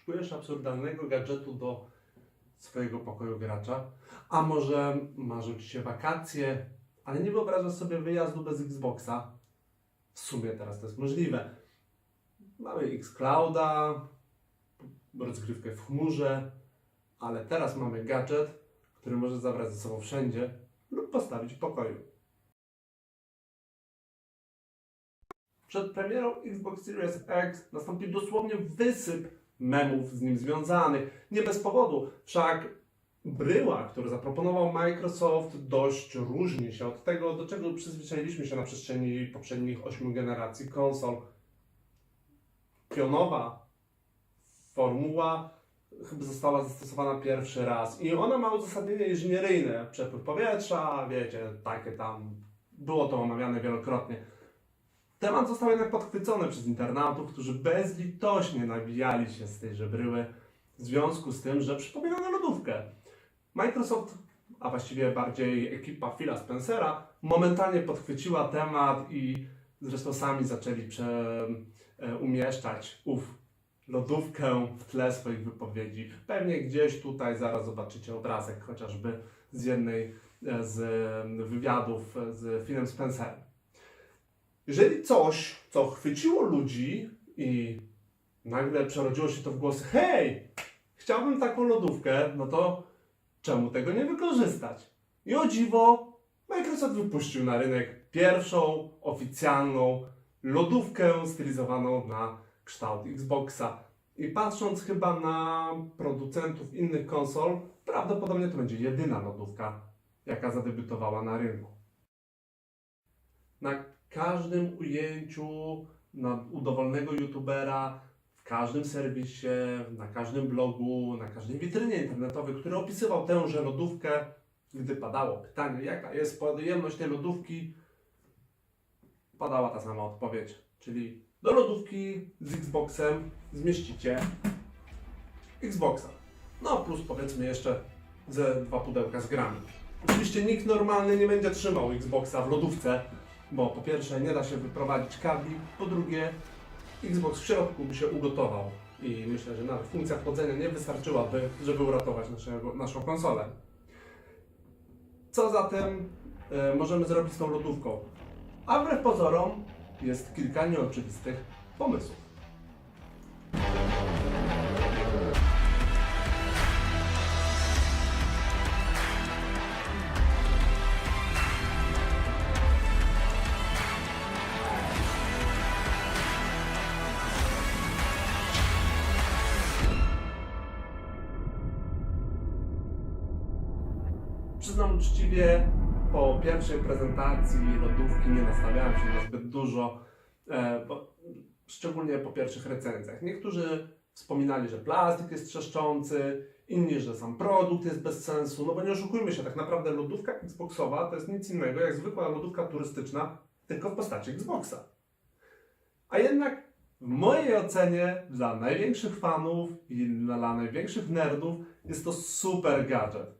Szukujesz absurdalnego gadżetu do swojego pokoju gracza? A może marzą Ci się wakacje, ale nie wyobrażasz sobie wyjazdu bez Xboxa? W sumie teraz to jest możliwe. Mamy Xclouda, rozgrywkę w chmurze, ale teraz mamy gadżet, który możesz zabrać ze sobą wszędzie lub postawić w pokoju. Przed premierą Xbox Series X nastąpił dosłownie wysyp memów z nim związanych. Nie bez powodu, wszak bryła, którą zaproponował Microsoft, dość różni się od tego, do czego przyzwyczailiśmy się na przestrzeni poprzednich ośmiu generacji konsol. Pionowa formuła chyba została zastosowana pierwszy raz i ona ma uzasadnienie inżynieryjne, przepływ powietrza, wiecie, takie tam, było to omawiane wielokrotnie. Temat został jednak podchwycony przez internautów, którzy bezlitośnie nabijali się z tejże bryły w związku z tym, że przypomina na lodówkę. Microsoft, a właściwie bardziej ekipa Phila Spencera, momentalnie podchwyciła temat i zresztą sami zaczęli prze, e, umieszczać ów lodówkę w tle swoich wypowiedzi. Pewnie gdzieś tutaj zaraz zobaczycie obrazek chociażby z jednej e, z e, wywiadów z Philem Spencerem. Jeżeli coś, co chwyciło ludzi i nagle przerodziło się to w głos, hej, chciałbym taką lodówkę, no to czemu tego nie wykorzystać? I o dziwo, Microsoft wypuścił na rynek pierwszą oficjalną lodówkę stylizowaną na kształt Xboxa. I patrząc chyba na producentów innych konsol, prawdopodobnie to będzie jedyna lodówka, jaka zadebiutowała na rynku. Na każdym ujęciu na, u dowolnego youtubera, w każdym serwisie, na każdym blogu, na każdej witrynie internetowej, który opisywał tęże lodówkę, gdy padało pytanie, jaka jest pojemność tej lodówki, padała ta sama odpowiedź, czyli do lodówki z Xboxem zmieścicie Xboxa. No plus powiedzmy jeszcze ze dwa pudełka z grami. Oczywiście nikt normalny nie będzie trzymał Xboxa w lodówce, bo po pierwsze nie da się wyprowadzić kabli, po drugie Xbox w środku by się ugotował i myślę, że nawet funkcja chłodzenia nie wystarczyłaby, żeby uratować naszego, naszą konsolę. Co zatem e, możemy zrobić z tą lodówką? A wbrew pozorom jest kilka nieoczywistych pomysłów. Przyznam uczciwie, po pierwszej prezentacji lodówki nie nastawiałem się na zbyt dużo, e, bo, szczególnie po pierwszych recenzjach. Niektórzy wspominali, że plastik jest trzeszczący, inni, że sam produkt jest bez sensu, no bo nie oszukujmy się, tak naprawdę lodówka Xboxowa to jest nic innego jak zwykła lodówka turystyczna, tylko w postaci Xboxa. A jednak w mojej ocenie dla największych fanów i dla największych nerdów jest to super gadżet.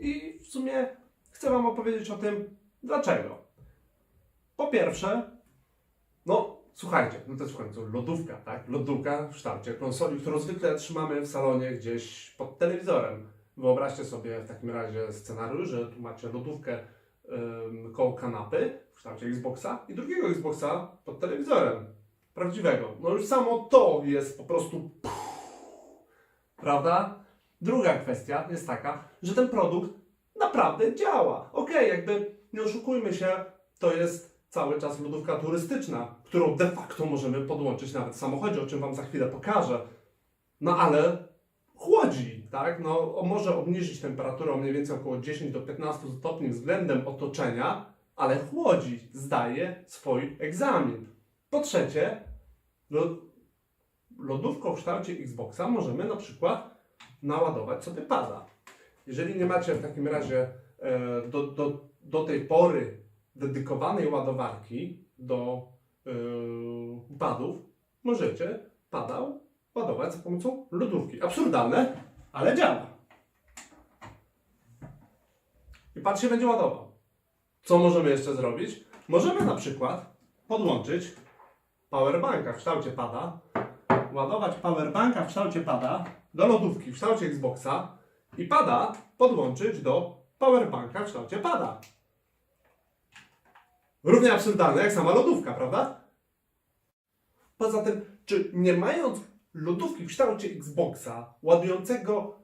I w sumie chcę Wam opowiedzieć o tym, dlaczego. Po pierwsze, no słuchajcie, no to jest w końcu lodówka, tak? Lodówka w kształcie konsoli, którą zwykle trzymamy w salonie gdzieś pod telewizorem. Wyobraźcie sobie w takim razie scenariusz, że tu macie lodówkę ym, koło kanapy w kształcie Xboxa i drugiego Xboxa pod telewizorem. Prawdziwego. No już samo to jest po prostu prawda? Druga kwestia jest taka, że ten produkt naprawdę działa. Okej, jakby nie oszukujmy się, to jest cały czas lodówka turystyczna, którą de facto możemy podłączyć nawet w samochodzie, o czym Wam za chwilę pokażę. No ale chłodzi, tak? No może obniżyć temperaturę o mniej więcej około 10 do 15 stopni względem otoczenia, ale chłodzi, zdaje swój egzamin. Po trzecie, lo- lodówką w kształcie Xboxa możemy na przykład naładować sobie pada. Jeżeli nie macie w takim razie e, do, do, do tej pory dedykowanej ładowarki do e, padów, możecie pada ładować za pomocą lodówki. Absurdalne, ale działa. I pad się będzie ładował. Co możemy jeszcze zrobić? Możemy na przykład podłączyć powerbanka w kształcie pada ładować powerbanka w kształcie pada do lodówki w kształcie Xboxa i pada podłączyć do powerbanka w kształcie pada. Równie absurdalne jak sama lodówka, prawda? Poza tym, czy nie mając lodówki w kształcie Xboxa, ładującego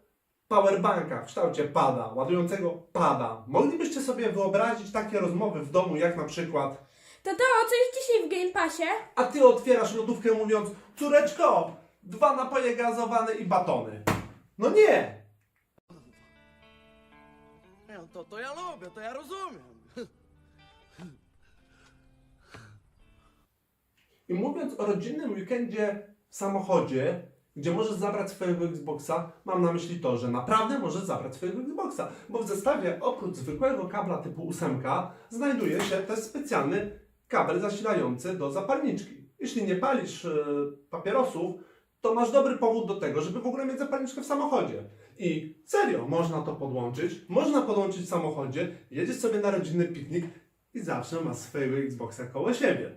powerbanka w kształcie pada, ładującego pada, moglibyście sobie wyobrazić takie rozmowy w domu, jak na przykład Tato, co jest dzisiaj w Game Passie? a ty otwierasz lodówkę mówiąc córeczko, dwa napoje gazowane i batony. No nie! Nie, to, to ja lubię, to ja rozumiem. I mówiąc o rodzinnym weekendzie w samochodzie, gdzie możesz zabrać swojego Xboxa, mam na myśli to, że naprawdę możesz zabrać swojego Xboxa, bo w zestawie oprócz zwykłego kabla typu 8 znajduje się też specjalny kabel zasilający do zapalniczki. Jeśli nie palisz e, papierosów, to masz dobry powód do tego, żeby w ogóle mieć zapalniczkę w samochodzie. I serio, można to podłączyć, można podłączyć w samochodzie, jedziesz sobie na rodzinny piknik i zawsze masz swojego Xboxa koło siebie.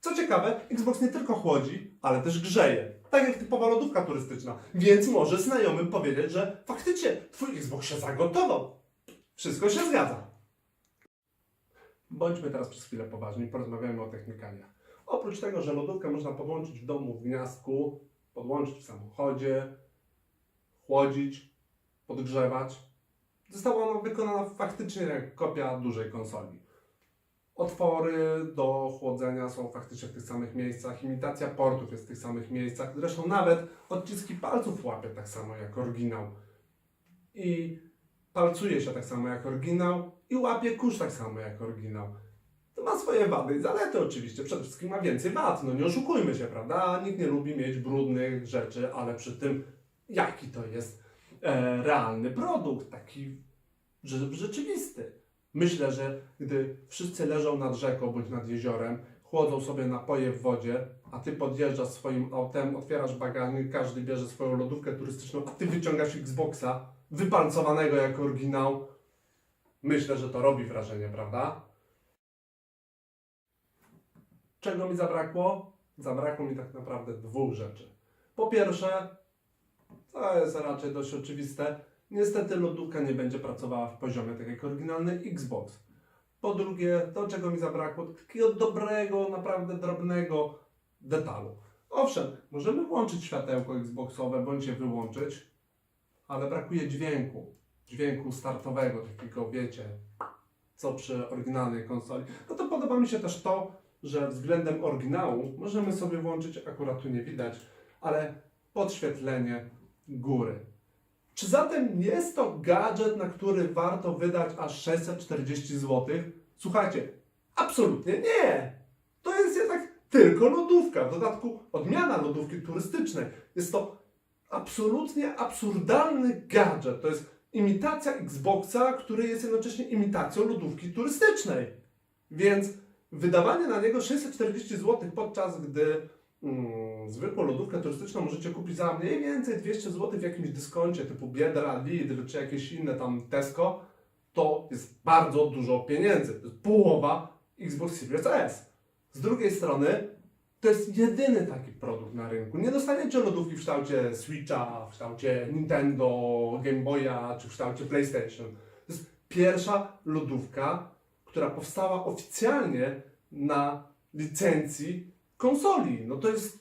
Co ciekawe, Xbox nie tylko chłodzi, ale też grzeje. Tak jak typowa lodówka turystyczna. Więc może znajomym powiedzieć, że faktycznie twój Xbox się zagotował. Wszystko się zgadza. Bądźmy teraz przez chwilę poważni, porozmawiajmy o technikaliach. Oprócz tego, że lodówkę można podłączyć w domu w gniazdku, podłączyć w samochodzie, chłodzić, podgrzewać, została ona wykonana faktycznie jak kopia dużej konsoli. Otwory do chłodzenia są faktycznie w tych samych miejscach, imitacja portów jest w tych samych miejscach, zresztą nawet odciski palców łapie tak samo jak oryginał. I palcuje się tak samo jak oryginał i łapie kurz tak samo jak oryginał. To ma swoje wady i zalety oczywiście, przede wszystkim ma więcej wad, no nie oszukujmy się, prawda? Nikt nie lubi mieć brudnych rzeczy, ale przy tym jaki to jest e, realny produkt, taki rze- rzeczywisty. Myślę, że gdy wszyscy leżą nad rzeką bądź nad jeziorem, chłodzą sobie napoje w wodzie, a ty podjeżdżasz swoim autem, otwierasz bagażnik, każdy bierze swoją lodówkę turystyczną, a ty wyciągasz Xboxa, wypalcowanego jak oryginał. Myślę, że to robi wrażenie, prawda? Czego mi zabrakło? Zabrakło mi tak naprawdę dwóch rzeczy. Po pierwsze, to jest raczej dość oczywiste, niestety lodówka nie będzie pracowała w poziomie tak jak oryginalny Xbox. Po drugie, to czego mi zabrakło, takiego dobrego, naprawdę drobnego detalu. Owszem, możemy włączyć światełko Xboxowe bądź je wyłączyć, ale brakuje dźwięku. Dźwięku startowego, takiego wiecie, co przy oryginalnej konsoli. No to podoba mi się też to, że względem oryginału możemy sobie włączyć, akurat tu nie widać, ale podświetlenie góry. Czy zatem jest to gadżet, na który warto wydać aż 640 zł? Słuchajcie, absolutnie nie! To jest jednak tylko lodówka, w dodatku odmiana lodówki turystycznej. Jest to absolutnie absurdalny gadżet. To jest imitacja Xboxa, który jest jednocześnie imitacją lodówki turystycznej. Więc wydawanie na niego 640 zł, podczas gdy mm, zwykłą lodówkę turystyczną możecie kupić za mniej więcej 200 zł w jakimś dyskoncie typu Biedra, Lidl czy jakieś inne tam Tesco, to jest bardzo dużo pieniędzy. To jest połowa Xbox Series S. Z drugiej strony to jest jedyny taki produkt na rynku. Nie dostaniecie lodówki w kształcie Switcha, w kształcie Nintendo, Game Boya czy w kształcie PlayStation. To jest pierwsza lodówka, która powstała oficjalnie na licencji konsoli. No to jest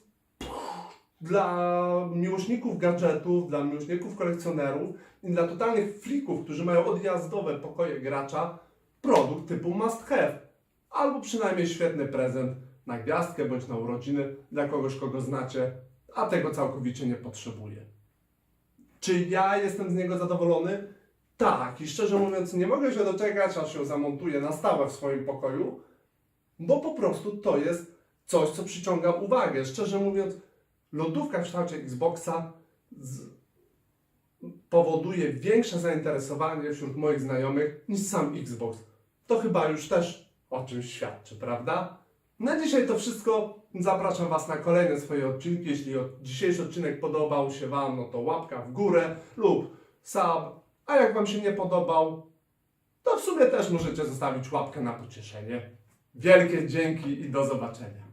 dla miłośników gadżetów, dla miłośników kolekcjonerów i dla totalnych frików, którzy mają odjazdowe pokoje gracza, produkt typu must have. Albo przynajmniej świetny prezent na gwiazdkę bądź na urodziny dla kogoś, kogo znacie, a tego całkowicie nie potrzebuje. Czy ja jestem z niego zadowolony? Tak, i szczerze mówiąc, nie mogę się doczekać, aż się zamontuję na stałe w swoim pokoju, bo po prostu to jest coś, co przyciąga uwagę. Szczerze mówiąc, lodówka w kształcie Xboxa z... powoduje większe zainteresowanie wśród moich znajomych niż sam Xbox. To chyba już też o czymś świadczy, prawda? Na dzisiaj to wszystko. Zapraszam Was na kolejne swoje odcinki. Jeśli dzisiejszy odcinek podobał się Wam, no to łapka w górę lub sub. A jak Wam się nie podobał, to w sumie też możecie zostawić łapkę na pocieszenie. Wielkie dzięki i do zobaczenia.